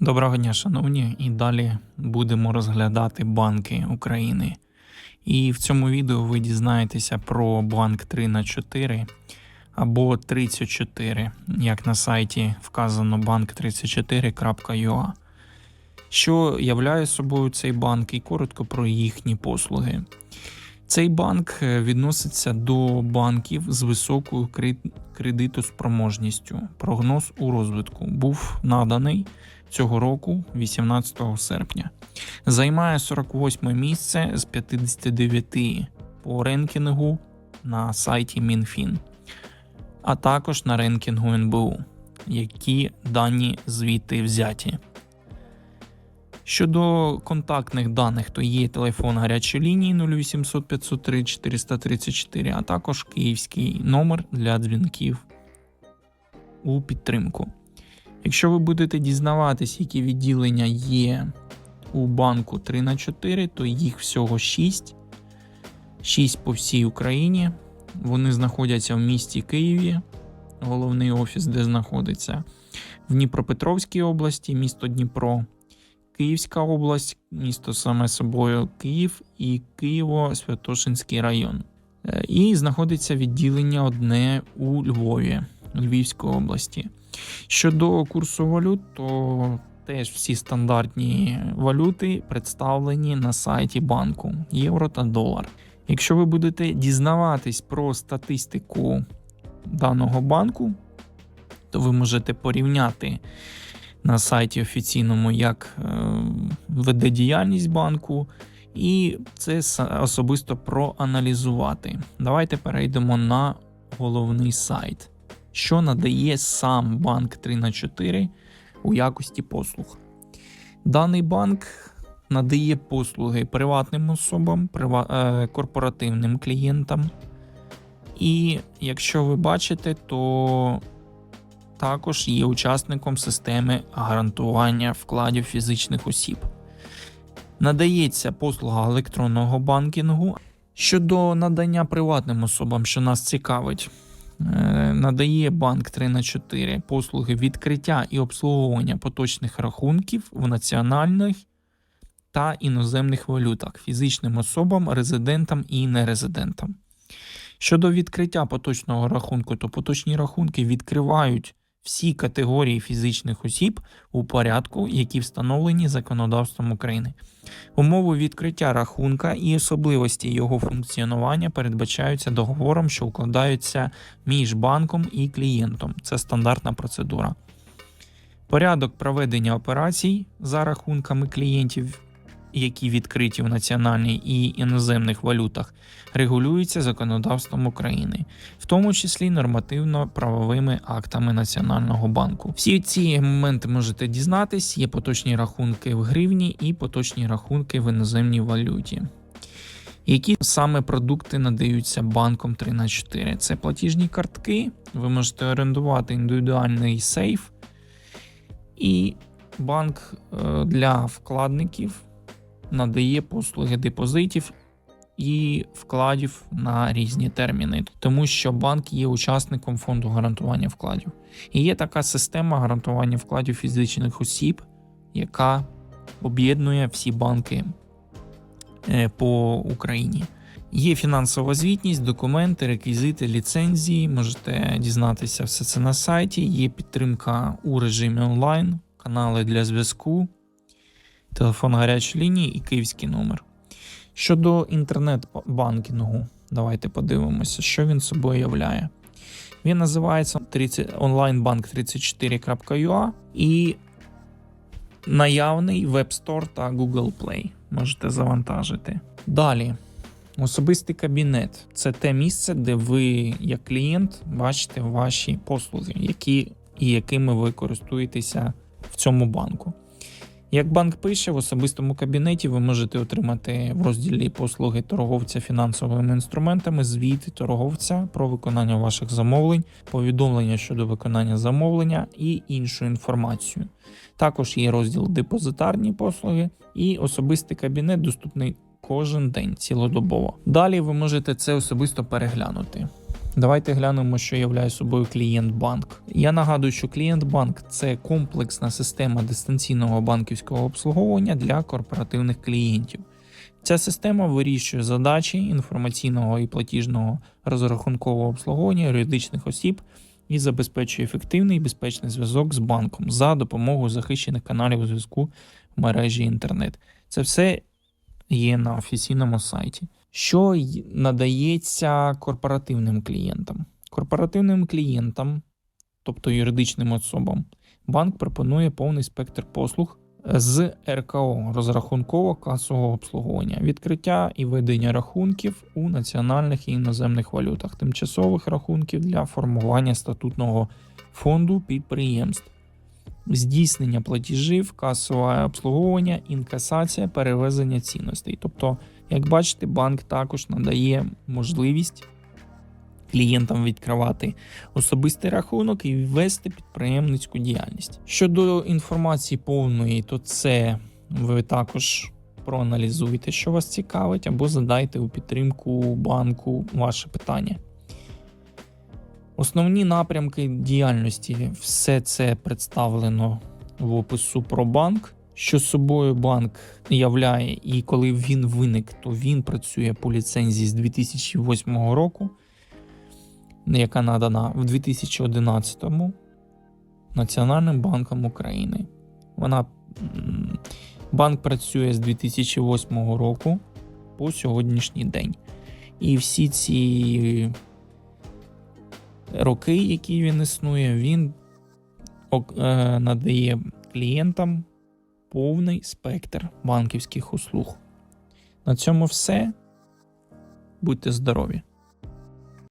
Доброго дня, шановні, і далі будемо розглядати банки України. І в цьому відео ви дізнаєтеся про банк 3 на 4 або 34, як на сайті вказано bank34.ua. Що являє собою цей банк, і коротко про їхні послуги. Цей банк е, відноситься до банків з високою кредитоспроможністю. Прогноз у розвитку був наданий цього року, 18 серпня. Займає 48 місце з 59 по ренкінгу на сайті Мінфін, а також на ренкінгу НБУ, які дані звідти взяті. Щодо контактних даних, то є телефон гарячої лінії 0800 503 434, а також київський номер для дзвінків у підтримку. Якщо ви будете дізнаватись, які відділення є у банку 3 на 4, то їх всього 6. 6 по всій Україні. Вони знаходяться в місті Києві, головний офіс, де знаходиться, в Дніпропетровській області, місто Дніпро, Київська область, місто саме собою Київ і Києво-Святошинський район. Е, І знаходиться відділення одне у Львові, Львівської області. Щодо курсу валют, то теж всі стандартні валюти представлені на сайті банку євро та долар. Якщо ви будете дізнаватись про статистику даного банку, то ви можете порівняти на сайті офіційному, як е, веде діяльність банку, і це особисто проаналізувати. Давайте перейдемо на головний сайт що надає сам банк 3 на 4 у якості послуг. Даний банк надає послуги приватним особам, е, корпоративним клієнтам. І якщо ви бачите, то також є учасником системи гарантування вкладів фізичних осіб. Надається послуга електронного банкінгу. Щодо надання приватним особам, що нас цікавить, надає банк 3 на 4 послуги відкриття і обслуговування поточних рахунків в національних та іноземних валютах фізичним особам, резидентам і нерезидентам. Щодо відкриття поточного рахунку, то поточні рахунки відкривають всі категорії фізичних осіб у порядку, які встановлені законодавством України. Умови відкриття рахунка і особливості його функціонування передбачаються договором, що укладаються між банком і клієнтом. Це стандартна процедура. Порядок проведення операцій за рахунками клієнтів, які відкриті в національній і іноземних валютах, регулюється законодавством України, в тому числі нормативно-правовими актами Національного банку. Всі ці моменти можете дізнатись. Є поточні рахунки в гривні і поточні рахунки в іноземній валюті. Які саме продукти надаються банком 3 на 4 Це платіжні картки, ви можете орендувати індивідуальний сейф, і банк е, для вкладників надає послуги депозитів і вкладів на різні терміни, тому що банк є учасником фонду гарантування вкладів. І є така система гарантування вкладів фізичних осіб, яка об'єднує всі банки е, по Україні. Є фінансова звітність, документи, реквізити, ліцензії. Можете дізнатися все це на сайті. Є підтримка у режимі онлайн, канали для зв'язку, телефон гарячої лінії і київський номер. Щодо інтернет-банкінгу, давайте подивимося, що він собою являє. Він називається 30 onlinebank34.ua і наявний Web Store та Google Play. Можете завантажити. Далі. Особистий кабінет це те місце, де ви, як клієнт, бачите ваші послуги, які і якими ви користуєтеся в цьому банку. Як банк пише, в особистому кабінеті ви можете отримати в розділі послуги торговця фінансовими інструментами, звіти торговця про виконання ваших замовлень, повідомлення щодо виконання замовлення і іншу інформацію. Також є розділ депозитарні послуги і особистий кабінет доступний кожен день цілодобово. Далі ви можете це особисто переглянути. Давайте глянемо, що являє собою клієнт-банк. Я нагадую, що клієнт-банк це комплексна система дистанційного банківського обслуговування для корпоративних клієнтів. Ця система вирішує задачі інформаційного і платіжного розрахункового обслуговування юридичних осіб і забезпечує ефективний і безпечний зв'язок з банком за допомогою захищених каналів зв'язку в мережі інтернет. Це все є на офіційному сайті. Що надається корпоративним клієнтам? Корпоративним клієнтам, тобто юридичним особам, банк пропонує повний спектр послуг з РКО розрахунково-касового обслуговування, відкриття і ведення рахунків у національних і іноземних валютах, тимчасових рахунків для формування статутного фонду підприємств, здійснення платежів, касове обслуговування, інкасація, перевезення цінностей. Тобто, як бачите, банк також надає можливість клієнтам відкривати особистий рахунок і вести підприємницьку діяльність. Щодо інформації повної, то це ви також проаналізуйте, що вас цікавить, або задайте у підтримку банку ваше питання. Основні напрямки діяльності все це представлено в опису про банк. Що собою банк являє, і коли він виник, то він працює по ліцензії з 2008 року, яка надана в 2011 Національним банком України. Вона банк працює з 2008 року по сьогоднішній день. І всі ці роки, які він існує, він е, надає клієнтам повний спектр банківських услуг. На цьому все. Будьте здорові!